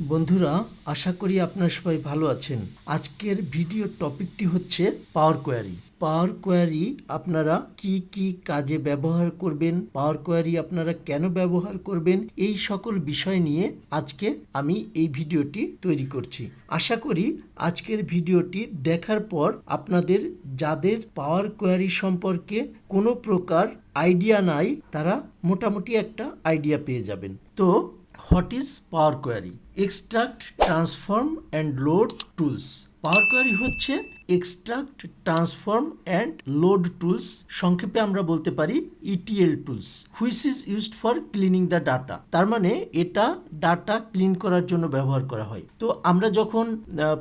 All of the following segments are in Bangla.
বন্ধুরা, আশা করি আপনারা সবাই ভালো আছেন। আজকের ভিডিও টপিকটি হচ্ছে পাওয়ার কোয়ারি পাওয়ার কোয়ারি আপনারা কি কি কাজে ব্যবহার করবেন? পাওয়ার কোয়ারি আপনারা কেন ব্যবহার করবেন? এই সকল বিষয় নিয়ে আজকে আমি এই ভিডিওটি তৈরি করছি। আশা করি আজকের ভিডিওটি দেখার পর আপনাদের যাদের পাওয়ার কোয়ারি সম্পর্কে কোনো প্রকার আইডিয়া নাই, তারা মোটামুটি একটা আইডিয়া পেয়ে যাবেন। তো, what is power query extract transform and load tools power query হচ্ছে extract transform and load tools সংক্ষেপে আমরা বলতে পারি E ETL tools which is used for cleaning the data তার মানে এটা ডাটা ক্লিন করার জন্য ব্যবহার করা হয়। তো আমরা যখন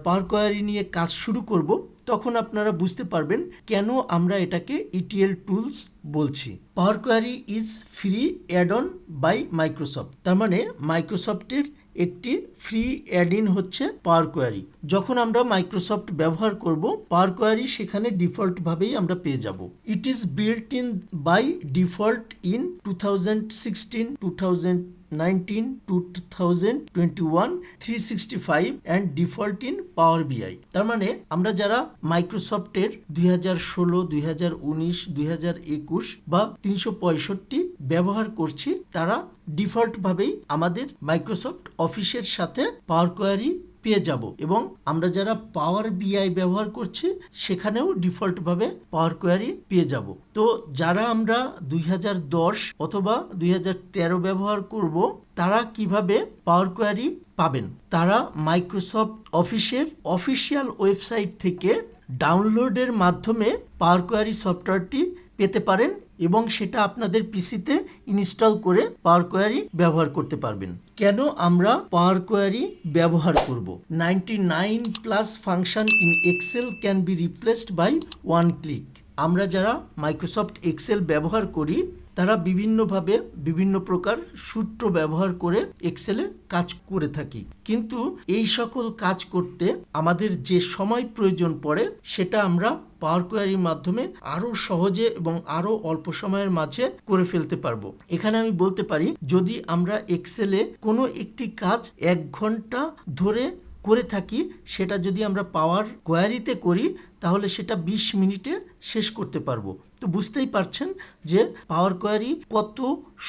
পাওয়ার কোয়ারি নিয়ে কাজ শুরু করব, তখন আপনারা বুঝতে পারবেন কেন আমরা এটাকে E ইটিএল টুলস বলছি। Power query is free add on by Microsoft তার মানে মাইক্রোসফটের একটি ফ্রি অ্যাড ইন হচ্ছে পাওয়ার কোয়ারি যখন আমরা মাইক্রোসফট ব্যবহার করব পাওয়ার কোয়ারি সেখানে ডিফল্ট ভাবেই আমরা পেয়ে যাব। It is built in by default in two thousand sixteen two thousand 19 2021 365 and default in Power BI তার মানে আমরা যারা মাইক্রোসফটের দুই হাজার ষোলো, দুই হাজার উনিশ, দুই হাজার একুশ বা তিনশো পঁয়ষট্টি ব্যবহার করছি, তারা ডিফল্ট ভাবেই আমাদের মাইক্রোসফট অফিসের সাথে পাওয়ার কোয়ারি পেয়ে যাব। এবং আমরা যারা পাওয়ার বিআই ব্যবহার করছি, সেখানেও ডিফল্টভাবে পাওয়ার কোয়ারি পেয়ে যাব। তো যারা আমরা দুই হাজার দশ অথবা দুই হাজার তেরো ব্যবহার করব, তারা কীভাবে পাওয়ার কোয়ারি পাবেন? তারা মাইক্রোসফট অফিসের অফিসিয়াল ওয়েবসাইট থেকে ডাউনলোডের মাধ্যমে পাওয়ার কোয়ারি সফটওয়্যারটি পেতে পারেন এবং সেটা আপনাদের পিসিতে ইনস্টল করে পাওয়ার কোয়ারি ব্যবহার করতে পারবেন। কেন আমরা পাওয়ার কোয়ারি ব্যবহার করব? Ninety nine plus function in Excel can be replaced by one click. আমরা যারা মাইক্রোসফট এক্সেল ব্যবহার করি তারা বিভিন্নভাবে বিভিন্ন প্রকার সূত্র ব্যবহার করে এক্সেলে কাজ করে থাকি। কিন্তু এই সকল কাজ করতে আমাদের যে সময় প্রয়োজন পড়ে, সেটা আমরা পাওয়ার কোয়ারির মাধ্যমে আরও সহজে এবং আরও অল্প সময়ের মাঝে করে ফেলতে পারব। এখানে আমি বলতে পারি, যদি আমরা এক্সেলে কোনো একটি কাজ এক ঘণ্টা ধরে করে থাকি, সেটা যদি আমরা পাওয়ার কোয়ারিতে করি, তাহলে সেটা ২০ মিনিটে শেষ করতে পারব। তো বুঝতেই পারছেন যে পাওয়ার কোয়ারি কত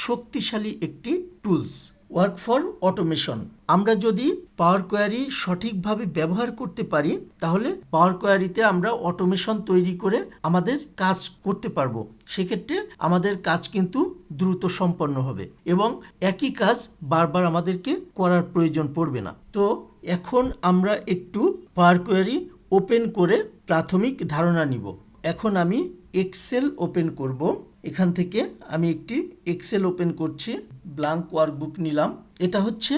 শক্তিশালী একটি টুলস ওয়ার্ক ফর অটোমেশন আমরা যদি পাওয়ার কোয়ারি সঠিকভাবে ব্যবহার করতে পারি, তাহলে পাওয়ার কোয়ারিতে আমরা অটোমেশন তৈরি করে আমাদের কাজ করতে পারব। সেক্ষেত্রে আমাদের কাজ কিন্তু দ্রুত সম্পন্ন হবে এবং একই কাজ বারবার আমাদেরকে করার প্রয়োজন পড়বে না। তো এখন আমরা একটু পাওয়ার কোয়ারি ওপেন করে প্রাথমিক ধারণা নিব। এখন আমি এক্সেল ওপেন করব। এখান থেকে আমি একটি এক্সেল ওপেন করছি ব্ল্যাঙ্ক ওয়ার্কবুক নিলাম। এটা হচ্ছে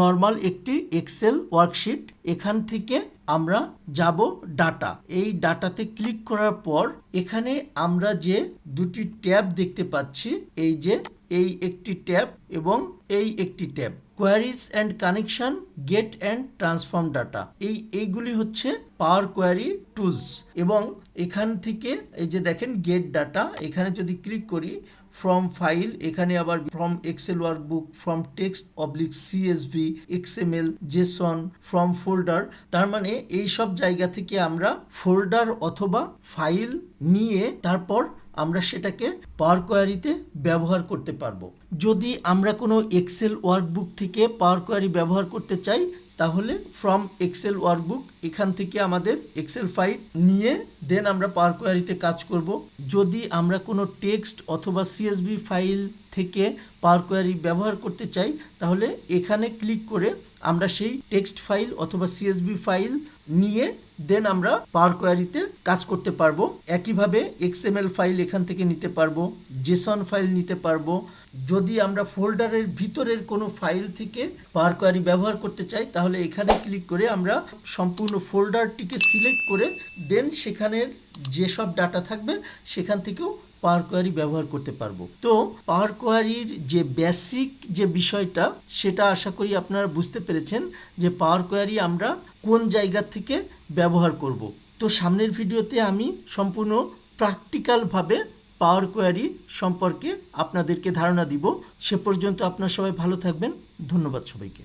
নর্মাল একটি এক্সেল ওয়ার্কশিট এখান থেকে আমরা যাব ডাটা এই ডাটাতে ক্লিক করার পর এখানে আমরা যে দুটি ট্যাব দেখতে পাচ্ছি, এই যে এই একটি ট্যাব এবং এই একটি tab. Queries and connection get and transform data এই, এইগুলি হচ্ছে পাওয়ার কোয়ারি টুলস এবং এখান থেকে, এই যে দেখেন গেট ডাটা এখানে যদি ক্লিক করি ফ্রম ফাইল এখানে আবার from Excel workbook from text oblique CSV XML JSON from folder তার মানে এই সব জায়গা থেকে আমরা ফোল্ডার অথবা ফাইল নিয়ে তারপর আমরা সেটাকে পাওয়ার কোয়ারিতে ব্যবহার করতে পারব। যদি আমরা কোনো এক্সেল ওয়ার্কবুক থেকে পাওয়ার কোয়ারি ব্যবহার করতে চাই তাহলে ফ্রম এক্সেল ওয়ার্কবুক এখান থেকে আমাদের এক্সেল ফাইল নিয়ে দেন আমরা পাওয়ার কোয়ারিতে কাজ করব। যদি আমরা কোনো টেক্সট অথবা সিএসবি ফাইল থেকে পাওয়ার কোয়ারি ব্যবহার করতে চাই, তাহলে এখানে ক্লিক করে আমরা সেই টেক্সট ফাইল অথবা সিএসবি ফাইল নিয়ে দেন আমরা পাওয়ার কোয়ারিতে কাজ করতে পারব। একইভাবে এক্সএমএল ফাইল এখান থেকে নিতে পারব জেসন ফাইল নিতে পারব। যদি আমরা ফোল্ডারের ভিতরের কোনো ফাইল থেকে পাওয়ার কোয়ারি ব্যবহার করতে চাই, তাহলে এখানে ক্লিক করে আমরা সম্পূর্ণ ফোল্ডারটিকে সিলেক্ট করে দেন সেখানের যেসব ডাটা থাকবে, সেখান থেকেও পাওয়ার কোয়ারি ব্যবহার করতে পারব। তো পাওয়ার কোয়ারির যে বেসিক যে বিষয়টা, সেটা আশা করি আপনারা বুঝতে পেরেছেন যে পাওয়ার কোয়ারি আমরা কোন জায়গা থেকে ব্যবহার করব। তো সামনের ভিডিওতে আমি সম্পূর্ণ প্র্যাকটিক্যালভাবে পাওয়ার কোয়ারি সম্পর্কে আপনাদেরকে ধারণা দিব। সে পর্যন্ত আপনার সবাই ভালো থাকবেন। ধন্যবাদ সবাইকে।